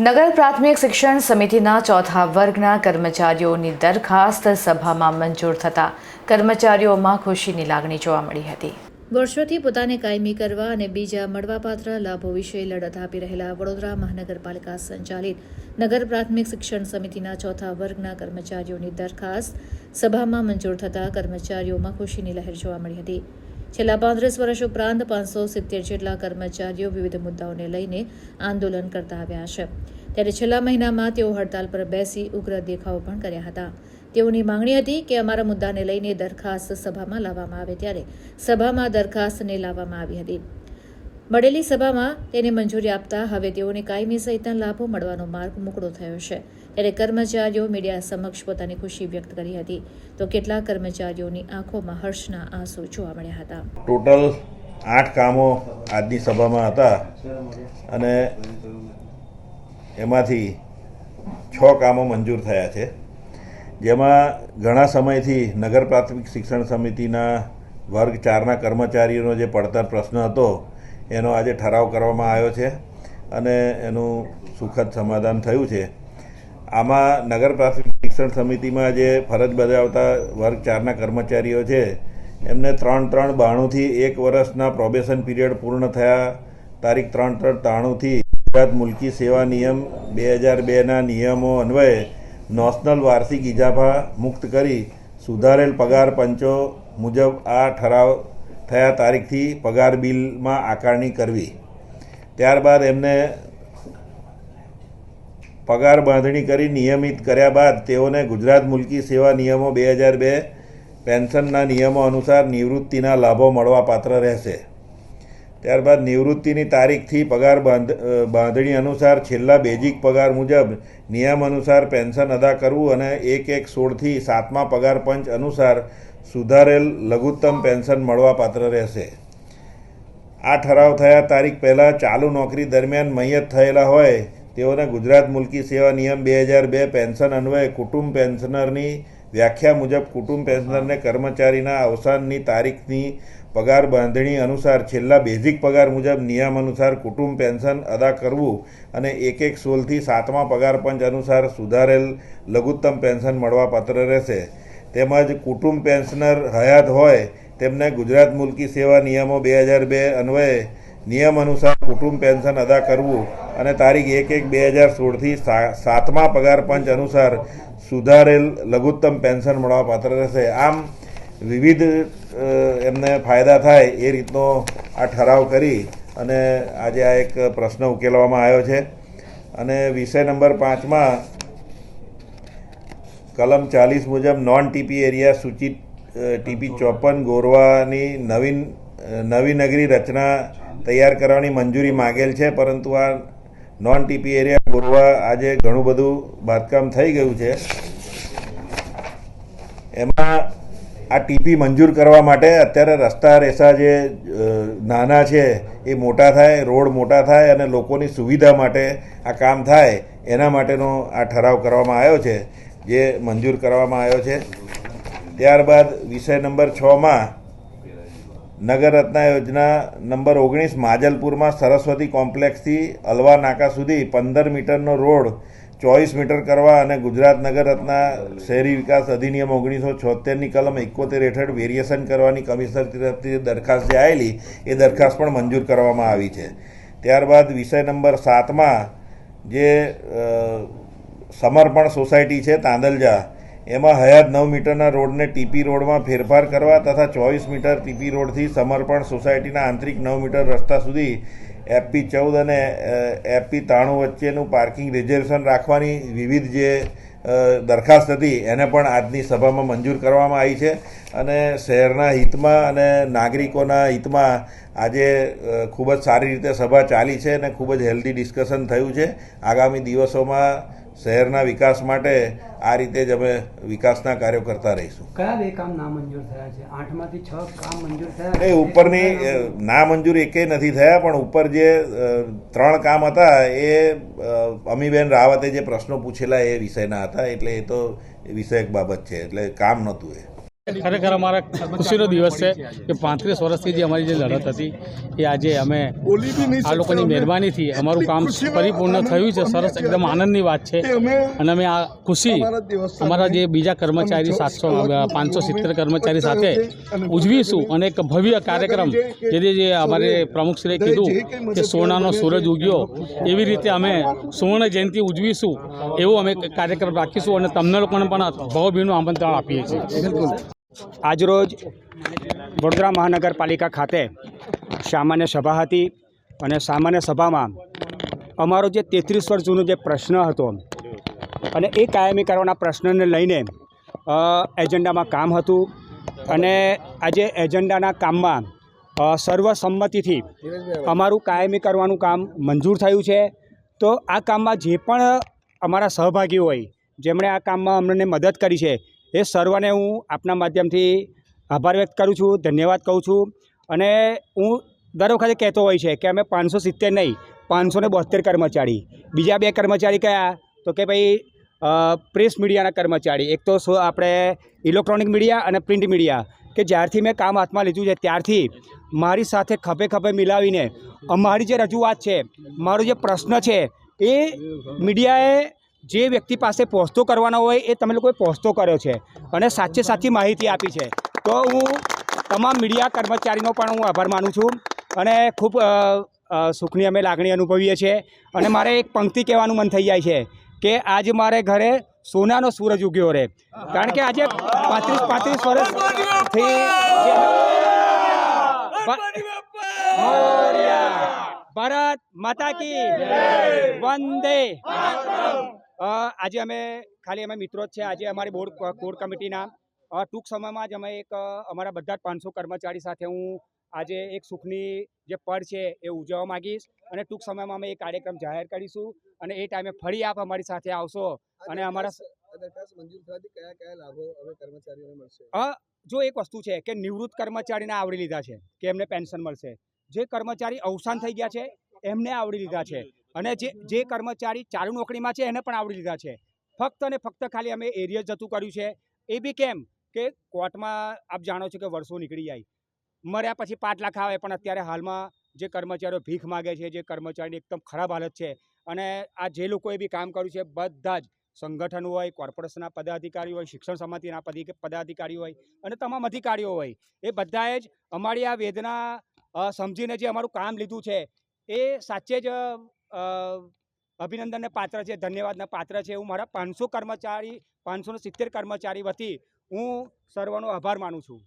નગર પ્રાથમિક શિક્ષણ સમિતિના ચોથા વર્ગના કર્મચારીઓની દરખાસ્ત સભામાં મંજૂર થતા કર્મચારીઓમાં ખુશીની લાગણી જોવા મળી હતી. વર્ષોથી પોતાને કાયમી કરવા અને બીજા મળવાપાત્ર લાભો વિશે લડત આપી રહેલા વડોદરા મહાનગરપાલિકા સંચાલિત નગર પ્રાથમિક શિક્ષણ સમિતિના ચોથા વર્ગના કર્મચારીઓની દરખાસ્ત સભામાં મંજૂર થતા કર્મચારીઓમાં ખુશીની લહેર જોવા મળી હતી. છેલ્લા પાંત્રીસ વર્ષ ઉપરાંત પાંચસો સિત્તેર જેટલા કર્મચારીઓ વિવિધ મુદ્દાઓને લઈને આંદોલન કરતા આવ્યા છે. ત્યારે છેલ્લા મહિનામાં તેઓ હડતાલ પર બેસી ઉગ્ર દેખાવો પણ કર્યા હતા. તેઓની માંગણી હતી કે અમારા મુદ્દાને લઈને દરખાસ્ત સભામાં લાવવામાં આવે ત્યારે સભામાં દરખાસ્તને લાવવામાં આવી હતી. મળેલી સભામાં તેને મંજૂરી આપતા હવે તેઓને કાયમી સહિતના લાભો મળવાનો માર્ગ મોકળો થયો છે. ત્યારે કર્મચારીઓ મીડિયા સમક્ષ પોતાની ખુશી વ્યક્ત કરી હતી. તો કેટલાક કર્મચારીઓની આંખોમાં હર્ષના આંસુ જોવા મળ્યા હતા. ટોટલ આઠ કામો આજની સભામાં હતા અને એમાંથી છ કામો મંજૂર થયા છે. જેમાં ઘણા સમયથી નગર પ્રાથમિક શિક્ષણ સમિતિના વર્ગ ચારના કર્મચારીઓનો જે પડતર પ્રશ્ન હતો એનો આજે ઠરાવ કરવામાં આવ્યો છે અને એનું સુખદ સમાધાન થયું છે. આમાં નગર પ્રાથમિક શિક્ષણ સમિતિમાં જે ફરજ બજાવતા વર્ગ ચારના કર્મચારીઓ છે, એમને ત્રણ ત્રણ બાણુંથી એક વર્ષના પ્રોબેશન પીરિયડ પૂર્ણ થયા. તારીખ ત્રણ ત્રણ ત્રાણુંથી ગુજરાત મુલકી સેવા નિયમ બે હજાર બેના નિયમો અન્વયે નોશનલ વાર્ષિક ઇજાફા મુક્ત કરી સુધારેલ પગાર પંચો મુજબ આ ઠરાવ થયા તારીખથી પગાર બિલમાં આકારણી કરવી. ત્યારબાદ એમને પગાર બાંધણી કરી નિયમિત કર્યા બાદ તેઓને ગુજરાત મુલકી સેવા નિયમો બે હજાર બે પેન્શનના નિયમો અનુસાર નિવૃત્તિના લાભો મળવા પાત્ર રહેશે. ત્યારબાદ નિવૃત્તિની તારીખથી પગાર બાંધ બાંધણી અનુસાર છેલ્લા બેઝિક પગાર મુજબ નિયમ અનુસાર પેન્શન અદા કરવું અને એક એક સોળથી સાતમા પગાર પંચ અનુસાર સુધારેલ લઘુત્તમ પેન્શન મળવા પાત્ર રહેશે. આ ઠરાવ થયા તારીખ પહેલાં ચાલુ નોકરી દરમિયાન મૈયત થયેલા હોય તેઓને ગુજરાત મુલકી સેવા નિયમ બે હજાર બે પેન્શન અન્વયે કુટુંબ પેન્શનરની વ્યાખ્યા મુજબ કુટુંબ પેન્શનરને કર્મચારીના અવસાનની તારીખની પગાર બાંધણી અનુસાર છેલ્લા બેઝિક પગાર મુજબ નિયમ અનુસાર કુટુંબ પેન્શન અદા કરવું અને એક એક સોલથી સાતમા પગાર પંચ અનુસાર સુધારેલ લઘુત્તમ પેન્શન મળવાપાત્ર રહેશે. તેમજ કુટુંબ પેન્શનર હયાત હોય, તેમને ગુજરાત મુલકી સેવા નિયમો બે હજાર બે અન્વયે નિયમ અનુસાર કુટુંબ પેન્શન અદા કરવું અને તારીખ એક એક બે હજાર સોળથી સાતમા પગાર પંચ અનુસાર સુધારેલ લઘુત્તમ પેન્શન મળવાપાત્ર રહેશે. આમ વિવિધ એમને ફાયદા થાય એ રીતનો આ ઠરાવ કરી અને આજે આ એક પ્રશ્ન ઉકેલવામાં આવ્યો છે. અને વિષય નંબર પાંચમાં કલમ ચાલીસ મુજબ નોન ટીપી એરિયા સૂચિત ટીપી ચોપન ગોરવાની નવીન નવી નગરી રચના તૈયાર કરવાની મંજૂરી માગેલ છે, પરંતુ આ નોન ટીપી એરિયા ગોરવા આજે ઘણું બધું બાંધકામ થઈ ગયું છે. એમાં આ ટીપી મંજૂર કરવા માટે અત્યારે રસ્તા રેસા જે નાના છે, એ મોટા થાય, રોડ મોટા થાય અને લોકોની સુવિધા માટે આ કામ થાય, એના માટેનો આ ઠરાવ કરવામાં આવ્યો છે. જે મંજૂર કરવામાં આવ્યો છે. ત્યારબાદ વિષય નંબર છમાં નગરરત્ના યોજના નંબર ઓગણીસ માજલપુરમાં સરસ્વતી કોમ્પ્લેક્સથી અલવા નાકા સુધી પંદર મીટરનો રોડ ચોવીસ મીટર કરવા અને ગુજરાત નગર રત્ના શહેરી વિકાસ અધિનિયમ ઓગણીસો છોતેરની કલમ એકોતેર હેઠળ વેરિએશન કરવાની કમિશનર તરફથી દરખાસ્ત જે આવેલી, એ દરખાસ્ત પણ મંજૂર કરવામાં આવી છે. ત્યારબાદ વિષય નંબર સાતમાં જે સમર્પણ સોસાયટી છે તાંદલજા. એમાં હયાત નવ મીટરના રોડને ટીપી રોડમાં ફેરફાર કરવા તથા ચોવીસ મીટર ટીપી રોડથી સમર્પણ સોસાયટીના આંતરિક નવ મીટર રસ્તા સુધી એપી ચૌદ અને એપી ત્રાણું વચ્ચેનું પાર્કિંગ રિઝર્વેશન રાખવાની વિવિધ જે દરખાસ્ત હતી એને પણ આજની સભામાં મંજૂર કરવામાં આવી છે. અને શહેરના હિતમાં અને નાગરિકોના હિતમાં આજે ખૂબ જ સારી રીતે સભા ચાલી છે અને ખૂબ જ હેલ્ધી ડિસ્કશન થયું છે. આગામી દિવસોમાં શહેરના વિકાસ માટે આ રીતે જ અમે વિકાસના કાર્યો કરતા રહીશું. કયા બે કામ નામંજૂર થયા છે? આઠમાંથી છ કામ મંજૂર થયા? એ ઉપરની નામંજૂર એકેય નથી થયા પણ ઉપર જે ત્રણ કામ હતા એ અમીબેન રાવતે જે પ્રશ્નો પૂછેલા એ વિષયના હતા એટલે એ તો વિષયક બાબત છે એટલે કામ નહોતું એ. ખરેખર અમારા ખુશીનો દિવસ છે કે પાંત્રીસ વર્ષથી જે અમારી જે લડત હતી, એ આજે અમે આ લોકોની મહેરબાનીથી અમારું કામ પરિપૂર્ણ થયું છે. સરસ એકદમ આનંદની વાત છે. અને અમે આ ખુશી અમારા જે બીજા કર્મચારી સાતસો, પાંચસો સિત્તેર કર્મચારી સાથે ઉજવીશું અને એક ભવ્ય કાર્યક્રમ જેથી જે અમારે પ્રમુખશ્રીએ કીધું કે સોનાનો સૂરજ ઉગ્યો, એવી રીતે અમે સુવર્ણ જયંતિ ઉજવીશું, એવો અમે કાર્યક્રમ રાખીશું અને તમને લોકોને પણ ભાવભીનું આમંત્રણ આપીએ છીએ. આજરોજ વડોદરા મહાનગરપાલિકા ખાતે સામાન્ય સભા હતી અને સામાન્ય સભામાં અમારો જે તેત્રીસ વર્ષ જૂનો જે પ્રશ્ન હતો અને એ કાયમી કરવાના પ્રશ્નને લઈને એજન્ડામાં કામ હતું અને આજે એજન્ડાના કામમાં સર્વસંમતિથી અમારું કાયમી કરવાનું કામ મંજૂર થયું છે. તો આ કામમાં જે પણ અમારા સહભાગી હોય, જેમણે આ કામમાં અમને મદદ કરી છે એ સર્વને હું આપના માધ્યમથી આભાર વ્યક્ત કરું છું, ધન્યવાદ કહું છું અને હું દર વખતે કહેતો હોય છે કે અમે પાંચસો સિત્તેર નહીં પાંચસો ને બોતેર કર્મચારી. બીજા બે કર્મચારી કયા? તો કે ભાઈ પ્રેસ મીડિયાના કર્મચારી. એક તો આપણે ઇલેક્ટ્રોનિક મીડિયા અને પ્રિન્ટ મીડિયા, કે જ્યારથી મેં કામ હાથમાં લીધું છે ત્યારથી મારી સાથે ખભે ખભે મિલાવીને અમારી જે રજૂઆત છે, મારો જે પ્રશ્ન છે, એ મીડિયાએ જે વ્યક્તિ પાસે પહોંચતો કરવાનો હોય એ તમે લોકોએ પહોંચતો કર્યો છે અને સાચે સાચી માહિતી આપી છે. તો હું તમામ મીડિયા કર્મચારીનો પણ હું આભાર માનું છું અને ખૂબ સુખની અમે લાગણી અનુભવીએ છીએ અને મારે એક પંક્તિ કહેવાનું મન થઈ જાય છે કે આજ મારે ઘરે સોનાનો સૂરજ ઉગ્યો રહે કારણ કે આજે પાંત્રીસ પાંત્રીસ વર્ષથી ભરત માતા કી વંદે આજે અમે ખાલી અમે મિત્રો જ છે. આજે અમારી બોર્ડ કોર કમિટીના ટૂંક સમયમાં જ અમે એક અમારા બધા જ પાંચસો કર્મચારી સાથે હું આજે એક સુખની જે પળ છે એ ઉજવવા માંગીશ અને ટૂંક સમયમાં અમે એ કાર્યક્રમ જાહેર કરીશું અને એ ટાઈમે ફરી આપ અમારી સાથે આવશો અને અમારા જો એક વસ્તુ છે કે નિવૃત્ત કર્મચારીને આવડી લીધા છે કે એમને પેન્શન મળશે. જે કર્મચારી અવસાન થઈ ગયા છે એમને આવડી લીધા છે. અને જે જે કર્મચારી ચાલુ નોકરીમાં છે એને પણ આવડી લીધા છે. ફક્ત અને ફક્ત ખાલી અમે એરિયા જતું કર્યું છે. એ બી કેમ કે કોર્ટમાં આપ જાણો છો કે વર્ષો નીકળી જાય. મર્યા પછી પાંચ લાખ આવે પણ અત્યારે હાલમાં જે કર્મચારીઓ ભીખ માગે છે, જે કર્મચારીની એકદમ ખરાબ હાલત છે અને આ જે લોકોએ બી કામ કર્યું છે બધા જ સંગઠન હોય, કોર્પોરેશનના પદાધિકારીઓ હોય, શિક્ષણ સમિતિના પદી- પદાધિકારીઓ હોય અને તમામ અધિકારીઓ હોય, એ બધાએ જ અમારી આ વેદના સમજીને જે અમારું કામ લીધું છે એ સાચે જ અભિનંદનને પાત્ર છે, ધન્યવાદના પાત્ર છે હું મારા પાંચસો કર્મચારી, પાંચસો સિત્તેર કર્મચારી વતી હું સર્વનો આભાર માનું છું.